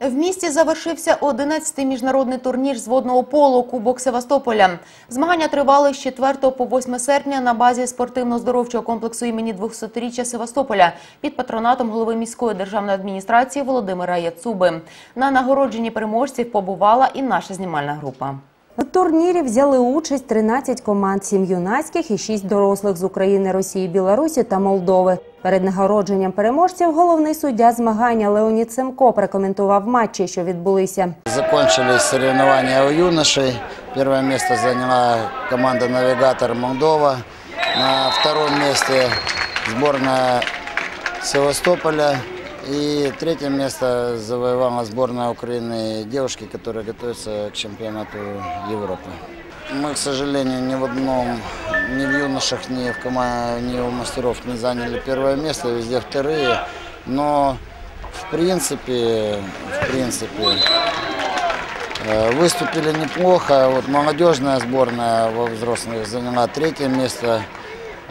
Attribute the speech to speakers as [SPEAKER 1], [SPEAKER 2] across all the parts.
[SPEAKER 1] В місті завершився 11-й міжнародний турнір з водного полу Кубок Севастополя. Змагання тривали з 4 по 8 серпня на базі спортивно-здоровчого комплексу імені 200-річчя Севастополя під патронатом голови міської державної адміністрації Володимира Яцуби. На нагородженні переможців побувала і наша знімальна група.
[SPEAKER 2] У турнірі взяли участь 13 команд, 7 юнацьких і 6 дорослих з України, Росії, Білорусі та Молдови. Перед нагородженням переможців головний суддя змагання Леонід Семко прокоментував матчі, що відбулися.
[SPEAKER 3] Закончились соревнования у юношей. Первое место заняла команда «Навигатор» Молдова. На втором месте сборная Севастополя. И третье место завоевала сборная Украины девушки, которые готовятся к чемпионату Европы. Мы, к сожалению, ни в одном, ни в юношах, ни в, кома- ни у мастеров не заняли первое место, везде вторые. Но в принципе, в принципе, Э, Выступили неплохо. Вот молодежная сборная во взрослых заняла третье место.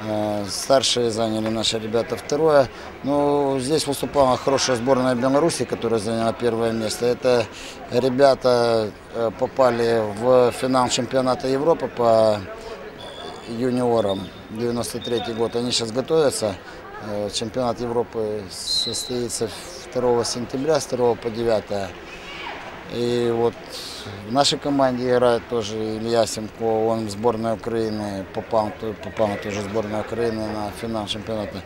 [SPEAKER 3] Э, Старшие заняли наши ребята второе. Ну, здесь выступала хорошая сборная Беларуси, которая заняла первое место. Это ребята э, попали в финал чемпионата Европы по юниорам 93 год. Они сейчас готовятся. Э, Чемпионат Европы состоится 2 сентября с 2 по 9. И вот в нашей команде играет тоже Илья Семко, он в сборную Украины попал, то- попал тоже в сборную Украины на финал чемпионата.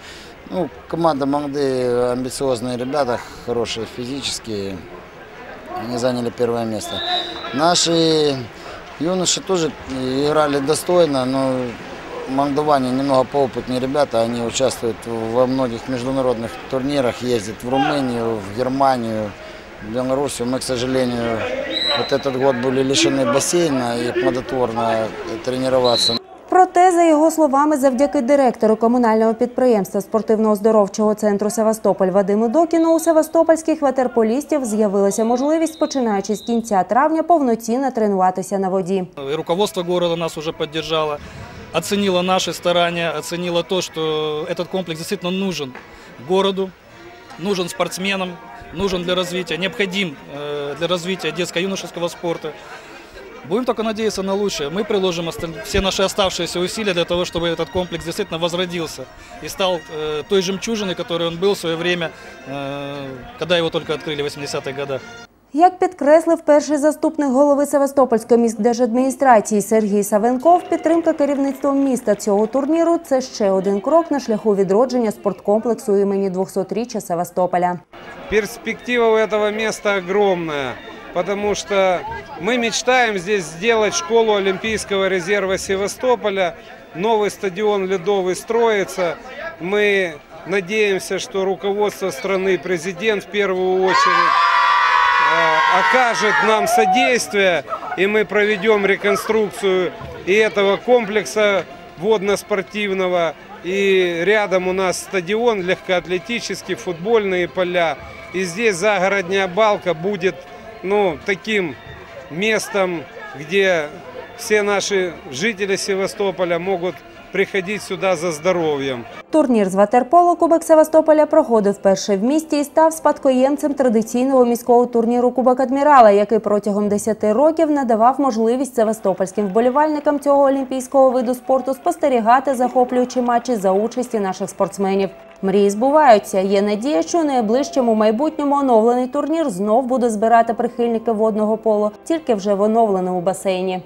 [SPEAKER 3] Ну, команда молодые, амбициозные ребята, хорошие физически, они заняли первое место. Наши юноши тоже играли достойно, но молдаване немного поопытнее ребята, они участвуют во многих международных турнирах, ездят в Румынию, в Германию, в Белоруссию. Мы, к сожалению, вот этот год были лишены бассейна и плодотворно тренироваться.
[SPEAKER 2] Проте, за його словами, завдяки директору комунального підприємства спортивно-оздоровчого центру Севастополь Вадиму Докіну у севастопольських ветерполістів з'явилася можливість, починаючи з кінця травня, повноцінно тренуватися на воді.
[SPEAKER 4] И руководство города нас уже поддержало, оценило наши старания, оценило то, что этот комплекс действительно нужен городу, Нужен спортсменам, нужен для развития, необходим э, для развития детско-юношеского спорта. Будем только надеяться на лучшее. Мы приложим все наши оставшиеся усилия для того, чтобы этот комплекс действительно возродился и стал э, той жемчужиной, которой он был в свое время, э, когда его только открыли в 80-х годах.
[SPEAKER 2] Як підкреслив перший заступник голови Севастопольської міськдержадміністрації Сергій Савенков, підтримка керівництвом міста цього турніру це ще один крок на шляху відродження спорткомплексу імені 200-річчя Севастополя.
[SPEAKER 5] Перспектива у этого места огромная, потому что мы мечтаем здесь сделать школу Олимпийского резерва Севастополя. Новый стадион ледовый строится. Мы надеемся, что руководство страны, президент в первую очередь, э, окажет нам содействие, и мы проведем реконструкцию и этого комплекса водно-спортивного. И рядом у нас стадион легкоатлетический, футбольные поля. И здесь загородная балка будет ну, таким местом, где все наши жители Севастополя могут приходить сюда за здоровьем.
[SPEAKER 2] Турнір з ватерполо Кубок Севастополя проходив вперше в місті і став спадкоємцем традиційного міського турніру Кубок Адмірала, який протягом 10 років надавав можливість севастопольським вболівальникам цього олімпійського виду спорту спостерігати захоплюючі матчі за участі наших спортсменів. Мрії збуваються. Є надія, що у найближчому майбутньому оновлений турнір знов буде збирати прихильники водного поло, тільки вже в оновленому басейні.